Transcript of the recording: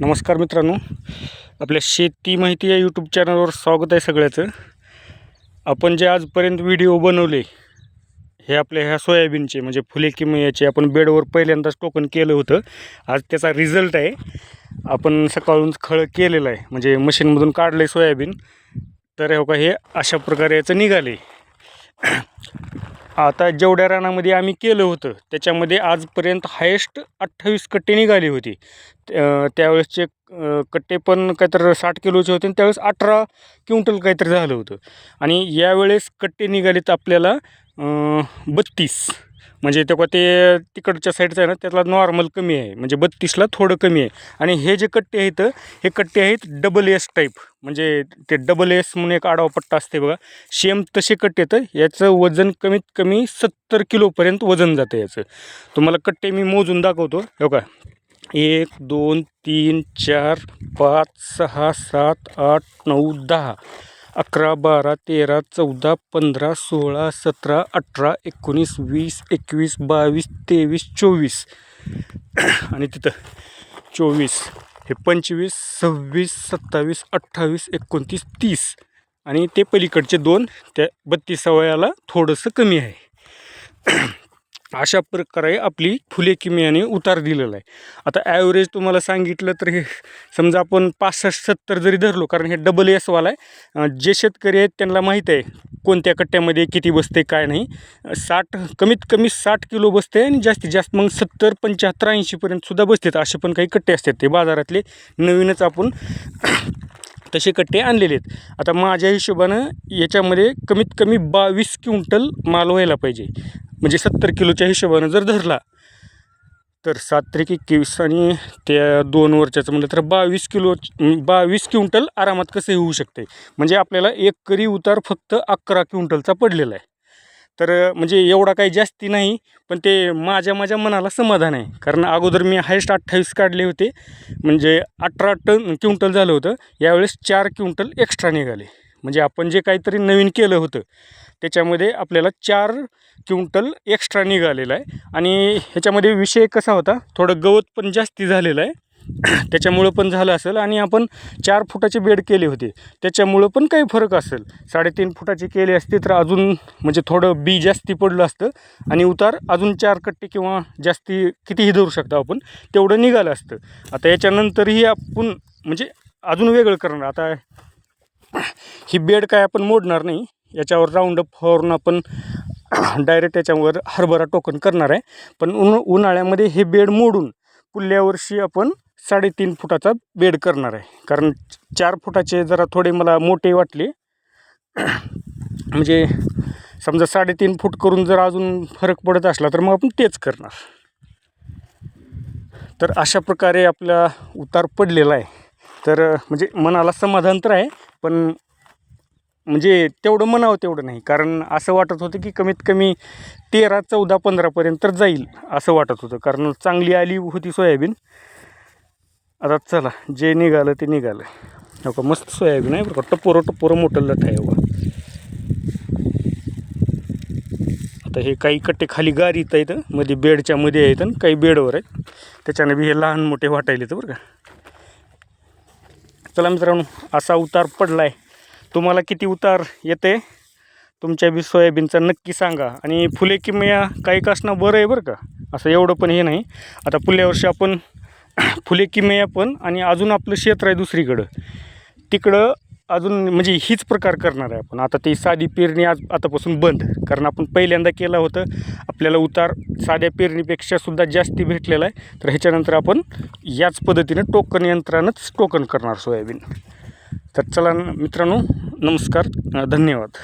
नमस्कार मित्रांनो. आपल्या शेती माहिती या यूट्यूब चॅनलवर स्वागत आहे सगळ्याचं. आपण जे आजपर्यंत व्हिडिओ बनवले हे आपल्या ह्या सोयाबीनचे म्हणजे फुले किमयाचे आपण बेडवर पहिल्यांदाच टोकन केलं होतं. आज त्याचा रिझल्ट आहे. आपण सकाळून खळ केलेलं आहे. म्हणजे मशीनमधून काढलं आहे सोयाबीन. तर हो का हे अशा प्रकारे याचं निघाले आता जेवढ्या रानामध्ये आम्ही केलं होतं त्याच्यामध्ये आजपर्यंत हायेस्ट अठ्ठावीस कट्टे निघाली होती. त्यावेळेसचे कट्टे पण काहीतरी साठ किलोचे होते आणि त्यावेळेस अठरा क्विंटल काहीतरी झालं होतं. आणि यावेळेस कट्टे निघालेत आपल्याला बत्तीस. म्हणजे तेव्हा ते तिकडच्या साईडचं आहे ना त्यातला नॉर्मल कमी आहे. म्हणजे बत्तीसला थोडं कमी आहे. आणि हे जे कट्टे आहेत हे कट्टे आहेत डबल एस टाईप म्हणजे ते डबल एस म्हणून एक आडवा पट्टा असते बघा. सेम तसे कट्टे येतं याचं वजन कमीत कमी सत्तर किलोपर्यंत वजन जातं याचं. तुम्हाला कट्टे मी मोजून दाखवतो. हो का एक दोन तीन चार पाच सहा सात आठ नऊ दहा. अकरा बारा तेरा चौदा पंधरा सोळा सतरा अठरा एकोणीस वीस एकवीस बावीस तेवीस चोवीस. आणि तिथं चोवीस. हे पंचवीस सव्वीस सत्तावीस अठ्ठावीस एकोणतीस तीस. आणि ते पलीकडचे दोन त्या बत्तीसाव्याला थोडंसं कमी आहे. अशा प्रकारे आपली फुले किमयाने उतार दिलेला आहे. आता ॲव्हरेज तुम्हाला सांगितलं तर हे समजा आपण पासष्ट सत्तर जरी धरलो कारण हे डबल एसवाला आहे जे शेतकरी आहेत त्यांना माहीत आहे कोणत्या कट्ट्यामध्ये किती बसते काय नाही. साठ कमीत कमी साठ किलो बसते आणि जास्तीत जास्त मग सत्तर पंच्याहत्तर ऐंशीपर्यंत सुद्धा बसतात. असे पण काही कट्टे असतात. ते बाजारातले नवीनच आपण तसे कट्टे आणलेले आहेत. आता माझ्या हिशोबानं याच्यामध्ये कमीत कमी बावीस क्विंटल माल व्हायला पाहिजे. म्हणजे सत्तर किलोच्या हिशोबानं जर धरला तर सात त्रिक एकवीस आणि त्या दोन वर्षाचं म्हटलं तर बावीस किलो बावीस क्विंटल आरामात कसे होऊ शकते? म्हणजे आपल्याला एक करी उतार फक्त अकरा क्विंटलचा पडलेला आहे. तर म्हणजे एवढा काही जास्ती नाही पण ते माझ्या माझ्या मनाला समाधान आहे. कारण अगोदर मी हायस्ट अठ्ठावीस काढले होते म्हणजे अठरा टन क्विंटल झालं होतं यावेळेस चार क्विंटल एक्स्ट्रा निघाले. म्हणजे आपण जे काहीतरी नवीन केलं होतं त्याच्यामध्ये आपल्याला चार क्विंटल एक्स्ट्रा निघालेला आहे. आणि ह्याच्यामध्ये विषय कसा होता थोडं गवत पण जास्ती झालेलं आहे. त्याच्यामुळं पण झालं असेल आणि आपण चार फुटाचे बेड केले होते. त्याच्यामुळं पण काही फरक असेल. साडेतीन फुटाचे केले असते तर अजून म्हणजे थोडं बी जास्ती पडलं असतं. आणि उतार अजून चार कट्टे किंवा जास्ती कितीही धरू शकतो आपण तेवढं निघालं असतं. आता याच्यानंतरही आपण म्हणजे अजून वेगळं करणार. आता ही बेड काय आपण मोडणार नाही. याच्यावर राऊंड अप फवारून आपण डायरेक्ट याच्यावर हरभरा टोकन करणार आहे. पण उन उन्हाळ्यामध्ये हे बेड मोडून पुढल्या वर्षी आपण साडेतीन फुटाचा बेड करणार आहे. कारण चार फुटाचे जरा थोडे मला मोठे वाटले. म्हणजे समजा साडेतीन फूट करून जर अजून फरक पडत असला तर मग आपण तेच करणार. तर अशा प्रकारे आपला उतार पडलेला आहे. तर म्हणजे मनाला समाधान तर आहे पण म्हणजे तेवढं म्हणावं तेवढं नाही. कारण असं वाटत होतं की कमीत कमी तेरा चौदा पंधरापर्यंत तर जाईल असं वाटत होतं. कारण चांगली आली होती सोयाबीन. आता चला जे निघालं ते निघालं. हो का मस्त सोयाबीन आहे बरं का. टपोरं टपोरं मोठं लठ आहे आता हे काही कट्टे खाली गारीत आहेत मध्ये बेडच्या मध्ये आहेत आणि काही बेडवर आहेत. त्याच्याने बी हे लहान मोठे वाटायले तर बरं का. चला मित्रांनो असा उतार पडला आहे तुम्हाला किती उतार येते? तुमच्या बी सोयाबीनचा नक्की सांगा. आणि फुले किमया काही कासणं बरं आहे बरं का? असं एवढं पण हे नाही. आता पुढल्या वर्षी आपण फुले किमया पण आणि अजून आपलं क्षेत्र आहे दुसरीकडं. तिकडं अजून म्हणजे हीच प्रकार करणार आहे आपण. आता ती साधी पेरणी आज आतापासून बंद. कारण आपण पहिल्यांदा केलं होतं. आपल्याला उतार साध्या पेरणीपेक्षा सुद्धा जास्ती भेटलेला आहे. तर ह्याच्यानंतर आपण याच पद्धतीनं टोकन यंत्रानंच टोकन करणार सोयाबीन. तर चला मित्रांनो नमस्कार अं, धन्यवाद